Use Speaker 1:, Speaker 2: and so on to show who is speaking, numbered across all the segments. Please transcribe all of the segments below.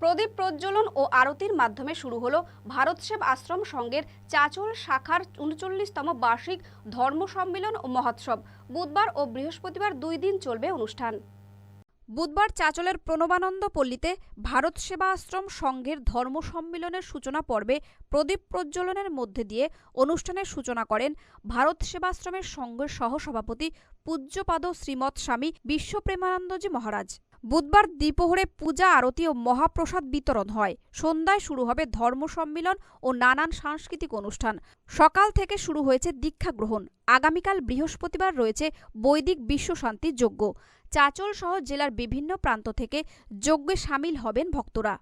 Speaker 1: প্রদীপ প্রজ্বলন ও আরতির মাধ্যমে শুরু হলো ভারত সেব আশ্রম সংঘের চাচল শাখার উনচল্লিশতম বার্ষিক ধর্ম সম্মেলন ও মহোৎসব বুধবার ও বৃহস্পতিবার দুই দিন চলবে অনুষ্ঠান বুধবার চাচলের প্রণবানন্দ পল্লীতে ভারত সেবা আশ্রম সংঘের ধর্ম সম্মিলনের সূচনা পর্বে প্রদীপ প্রজ্বলনের মধ্যে দিয়ে অনুষ্ঠানের সূচনা করেন ভারত সেবাশ্রমের সংঘের সহসভাপতি পূজ্যপাদ শ্রীমৎ স্বামী বিশ্বপ্রেমানন্দজি মহারাজ বুধবার দ্বিপ্রহরে পূজা আরতি ও মহাপ্রসাদ বিতরণ হয় সন্ধ্যায় শুরু হবে ধর্ম সম্মিলন ও নানান সাংস্কৃতিক অনুষ্ঠান সকাল থেকে শুরু হয়েছে দীক্ষা গ্রহণ আগামীকাল বৃহস্পতিবার রয়েছে বৈদিক বিশ্বশান্তি যজ্ঞ চাচল সহ জেলার বিভিন্ন প্রান্ত থেকে যজ্ঞে সামিল হবেন ভক্তরা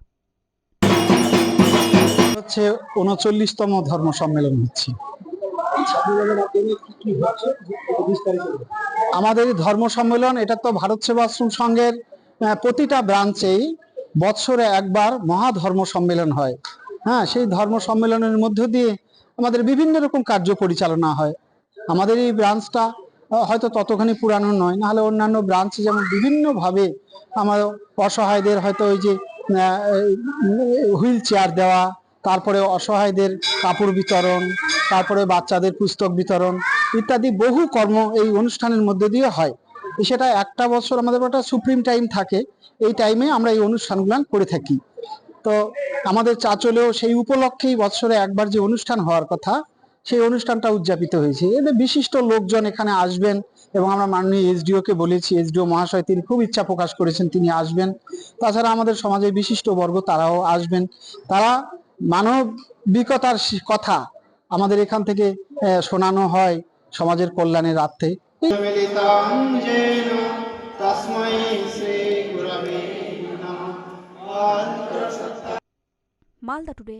Speaker 2: হচ্ছে উনচল্লিশতম ধর্ম সম্মেলন হচ্ছে আমাদের ধর্ম সম্মেলন এটা তো ভারত সেবাশ্রম সংঘের হ্যাঁ, প্রতিটা ব্রাঞ্চেই বৎসরে একবার মহা ধর্ম সম্মেলন হয় হ্যাঁ সেই ধর্ম সম্মেলনের মধ্য দিয়ে আমাদের বিভিন্ন রকম কার্য পরিচালনা হয় আমাদের এই ব্রাঞ্চটা হয়তো ততখানি পুরানো নয় নাহলে অন্যান্য ব্রাঞ্চ যেমন বিভিন্নভাবে আমার অসহায়দের হয়তো ওই যে হুইল চেয়ার দেওয়া তারপরে অসহায়দের কাপড় বিতরণ তারপরে বাচ্চাদের পুস্তক বিতরণ ইত্যাদি বহু কর্ম এই অনুষ্ঠানের মধ্যে দিয়ে হয় সেটা একটা বছর আমাদের একটা সুপ্রিম টাইম থাকে এই টাইমে আমরা এই অনুষ্ঠানগুলো করে থাকি তো আমাদের চাচলেও সেই উপলক্ষেই বছরে একবার যে অনুষ্ঠান হওয়ার কথা সেই অনুষ্ঠানটা উদযাপিত হয়েছে এতে বিশিষ্ট লোকজন এখানে আসবেন এবং আমরা মাননীয় এসডিও কে বলেছি এসডিও মহাশয় তিনি খুব ইচ্ছা প্রকাশ করেছেন তিনি আসবেন তাছাড়া আমাদের সমাজের বিশিষ্ট বর্গ তারাও আসবেন তারা মানবিকতার কথা আমাদের এখান থেকে শোনানো হয় সমাজের কল্যাণের রাত্রে মিলিতাং যেন তস্মৈ শ্রী গুরবে নমঃ মালদা টুডে